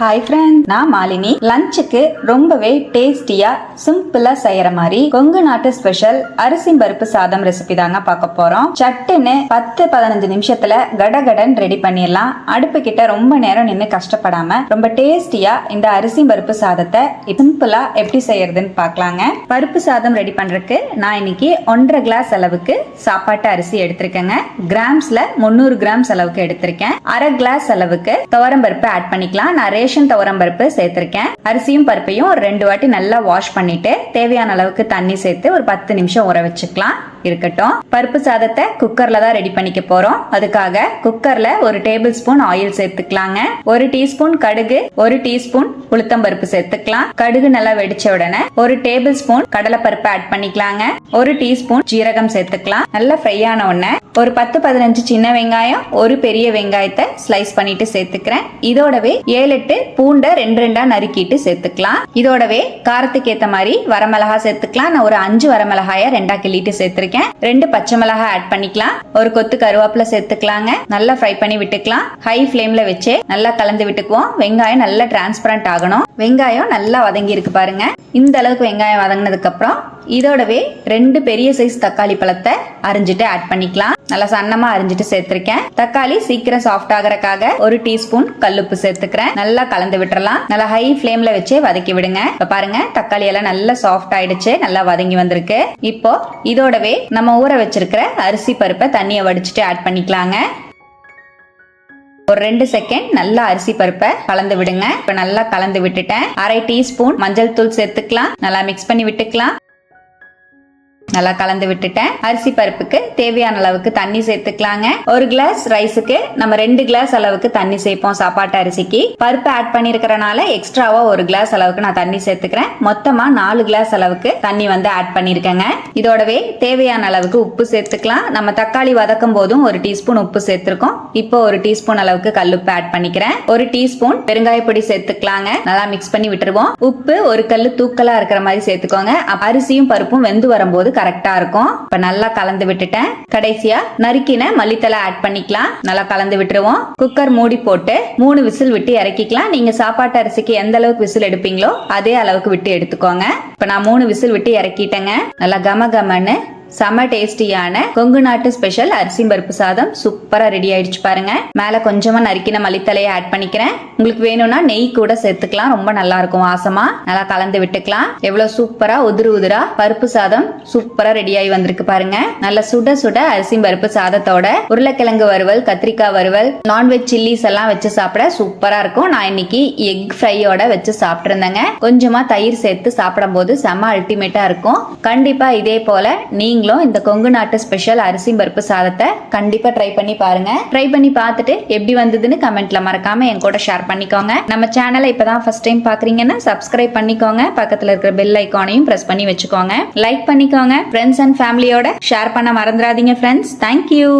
Hi friend நான் மாலினி. லஞ்சுக்கு ரொம்பவே டேஸ்டியா சிம்பிளா செய்யற மாதிரி கொங்கு நாட்டு ஸ்பெஷல் அரிசி பருப்பு சாதம் ரெசிபி தாங்க பார்க்க போறோம். சட்டுன்னு பத்து பதினஞ்சு நிமிஷத்துல கடகடன் ரெடி பண்ணிடலாம். அடுப்பு கிட்ட ரொம்ப நேரம் நின்று கஷ்டப்படாம ரொம்ப டேஸ்டியா இந்த அரிசி பருப்பு சாதத்தை சிம்பிளா எப்படி செய்யறதுன்னு பார்க்கலாங்க. பருப்பு சாதம் ரெடி பண்றதுக்கு நான் இன்னைக்கு ஒன்றரை கிளாஸ் அளவுக்கு சாப்பாட்டு அரிசி எடுத்திருக்கேங்க. கிராம்ஸ்ல முந்நூறு கிராம்ஸ் அளவுக்கு எடுத்திருக்கேன். அரை கிளாஸ் அளவுக்கு துவரம் பருப்பு ஆட் பண்ணிக்கலாம். நான் ரேஷன் துவரம் பருப்பு சேர்த்திருக்கேன். அரிசியும் பருப்பையும் ஒரு ரெண்டு வாட்டி நல்லா வாஷ் பண்ணிட்டு தேவையான அளவுக்கு தண்ணி சேர்த்து ஒரு பத்து நிமிஷம் ஊற வச்சுக்கலாம். இருக்கட்டும். பருப்பு சாதத்தை குக்கர்ல தான் ரெடி பண்ணிக்க போறோம். அதுக்காக குக்கர்ல ஒரு டேபிள் ஸ்பூன் ஆயில் சேர்த்துக்கலாங்க. ஒரு டீஸ்பூன் கடுகு ஒரு டீஸ்பூன் உளுத்தம் பருப்பு சேர்த்துக்கலாம். கடுகு நல்லா வெடிச்ச உடனே ஒரு டேபிள் ஸ்பூன் கடலை பருப்பு ஆட் பண்ணிக்கலாங்க. ஒரு டீஸ்பூன் ஜீரகம் சேர்த்துக்கலாம். நல்லா ஃப்ரை ஆன உடனே ஒரு பத்து பதினஞ்சு சின்ன வெங்காயம் ஒரு பெரிய வெங்காயத்தை ஸ்லைஸ் பண்ணிட்டு சேர்த்துக்கிறேன். இதோடவே ஏழு எட்டு பூண்டை ரெண்டு ரெண்டா நறுக்கிட்டு சேர்த்துக்கலாம். இதோடவே காரத்துக்கு ஏத்த மாதிரி வரமிளகா சேர்த்துக்கலாம். நான் ஒரு அஞ்சு வரமிளகாய ரெண்டா கிள்ளிட்டு சேர்த்திருக்கேன். ரெண்டு பச்சை மிளகாய் ஆட் பண்ணிக்கலாம். ஒரு கொத்து கருவேப்பிலை சேர்த்துக்கலாங்க. நல்லா ஃப்ரை பண்ணி விட்டுக்கலாம். ஹை ஃப்ளேம்ல வச்சு நல்லா கலந்து விட்டுக்குவோம். வெங்காயம் நல்லா டிரான்ஸ்பரண்ட் ஆகணும். வெங்காயம் நல்லா வதங்கி இருக்கு பாருங்க. இந்த அளவுக்கு வெங்காயம் வதங்கினதுக்கு அப்புறம் இதோடவே ரெண்டு பெரிய சைஸ் தக்காளி பழத்தை அரிஞ்சிட்டு ஆட் பண்ணிக்கலாம். நல்லா சன்னமா அரிஞ்சிட்டு சேர்த்திருக்கேன். தக்காளி சீக்கிரம் சாஃப்ட் ஆகிறக்காக ஒரு டீஸ்பூன் கல்லுப்பு சேர்த்துக்கிறேன். நல்லா கலந்து விட்டுறலாம். நல்லா ஹை ஃப்ளேம்ல வச்சு வதக்கி விடுங்க. இப்ப பாருங்க தக்காளி எல்லாம் நல்லா சாஃப்ட் ஆயிடுச்சு. நல்லா வதங்கி வந்திருக்கு. இப்போ இதோடவே நம்ம ஊற வச்சிருக்கிற அரிசி பருப்பை தண்ணியை வடிச்சிட்டு ஆட் பண்ணிக்கலாங்க. ஒரு ரெண்டு செகண்ட் நல்லா அரிசி பருப்பை கலந்து விடுங்க. இப்ப நல்லா கலந்து விட்டுட்டேன். அரை டீஸ்பூன் மஞ்சள் தூள் சேர்த்துக்கலாம். நல்லா மிக்ஸ் பண்ணி விட்டுக்கலாம். நல்லா கலந்து விட்டுட்டேன். அரிசி பருப்புக்கு தேவையான அளவுக்கு தண்ணி சேர்த்துக்கலாங்க. ஒரு கிளாஸ் ரைஸுக்கு நம்ம ரெண்டு கிளாஸ் அளவுக்கு தண்ணி சேர்ப்போம் சாப்பாட்டு அரிசிக்கு. பருப்பு ஆட் பண்ணிருக்கிறனால எக்ஸ்ட்ராவா ஒரு கிளாஸ் அளவுக்கு நான் தண்ணி சேர்த்துக்கிறேன். மொத்தமா நாலு கிளாஸ் அளவுக்கு தண்ணி வந்து ஆட் பண்ணிருக்கேங்க. இதோடவே தேவையான அளவுக்கு உப்பு சேர்த்துக்கலாம். நம்ம தக்காளி வதக்கும் போதும் ஒரு டீஸ்பூன் உப்பு சேர்த்திருக்கோம். இப்போ ஒரு டீஸ்பூன் அளவுக்கு கல்லுப்பு ஆட் பண்ணிக்கிறேன். ஒரு டீஸ்பூன் பெருங்காய பொடி சேர்த்துக்கலாங்க. நல்லா மிக்ஸ் பண்ணி விட்டுருவோம். உப்பு ஒரு கல்லு தூக்கலா இருக்கிற மாதிரி சேர்த்துக்கோங்க. அரிசியும் பருப்பும் வெந்து வரும்போது கரெக்டா இருக்கும். இப்ப நல்லா கலந்து விட்டுட்டேன். கடைசியா நறுக்கின மல்லித்தலை ஆட் பண்ணிக்கலாம். நல்லா கலந்து விட்டுருவோம். குக்கர் மூடி போட்டு மூணு விசில் விட்டு இறக்கிக்கலாம். நீங்க சாப்பாட்டு அரிசிக்கு எந்த அளவுக்கு விசில் எடுப்பீங்களோ அதே அளவுக்கு விட்டு எடுத்துக்கோங்க. இப்ப நான் மூணு விசில் விட்டு இறக்கிட்டேங்க. நல்லா கம கமன்னு செம்ம டேஸ்டியான கொங்கு நாட்டு ஸ்பெஷல் அரிசி பருப்பு சாதம் சூப்பரா ரெடி ஆயிடுச்சு பாருங்க. மேல கொஞ்சமா நறுக்கின மல்லித்தலையை ஆட் பண்ணிக்கிறேன். உங்களுக்கு வேணும்னா நெய் கூட சேர்த்துக்கலாம். ரொம்ப நல்லா இருக்கும் வாசமா. நல்லா கலந்து விட்டுக்கலாம். எவ்வளவு சூப்பரா உதிரு உதிரா பருப்பு சாதம் சூப்பரா ரெடி ஆகி வந்திருக்கு பாருங்க. நல்ல சுட சுட அரிசி பருப்பு சாதத்தோட உருளைக்கிழங்கு வறுவல் கத்திரிக்காய் வறுவல் நான்வெஜ் சில்லிஸ் எல்லாம் வச்சு சாப்பிட சூப்பரா இருக்கும். நான் இன்னைக்கு எக் ஃப்ரையோட வச்சு சாப்பிட்டு இருந்தேங்க கொஞ்சமா தயிர் சேர்த்து சாப்பிடும் போது செம்ம அல்டிமேட்டா இருக்கும். கண்டிப்பா இதே போல நீங்களும் இந்த கொங்கு நாட்டு ஸ்பெஷல் அரிசி பருப்பு சாதத்தை கண்டிப்பா ட்ரை பண்ணி பாருங்க. ட்ரை பண்ணி பார்த்துட்டு எப்படி வந்ததுன்னு கமெண்ட்ல மறக்காம என் கூட ஷேர் பண்ணிக்கோங்க. நம்ம சேனலை இப்பதான் ஃபர்ஸ்ட் டைம் பாக்குறீங்கன்னா சப்ஸ்கிரைப் பண்ணிக்கோங்க. பக்கத்துல இருக்கிற பெல் ஐக்கானையும் பிரஸ் பண்ணி வச்சுக்கோங்க. லைக் பண்ணிக்கோங்க. ஃப்ரெண்ட்ஸ் அண்ட் ஃபேமிலியோட ஷேர் பண்ண மறந்துடாதீங்க ஃப்ரெண்ட்ஸ் தேங்க்யூ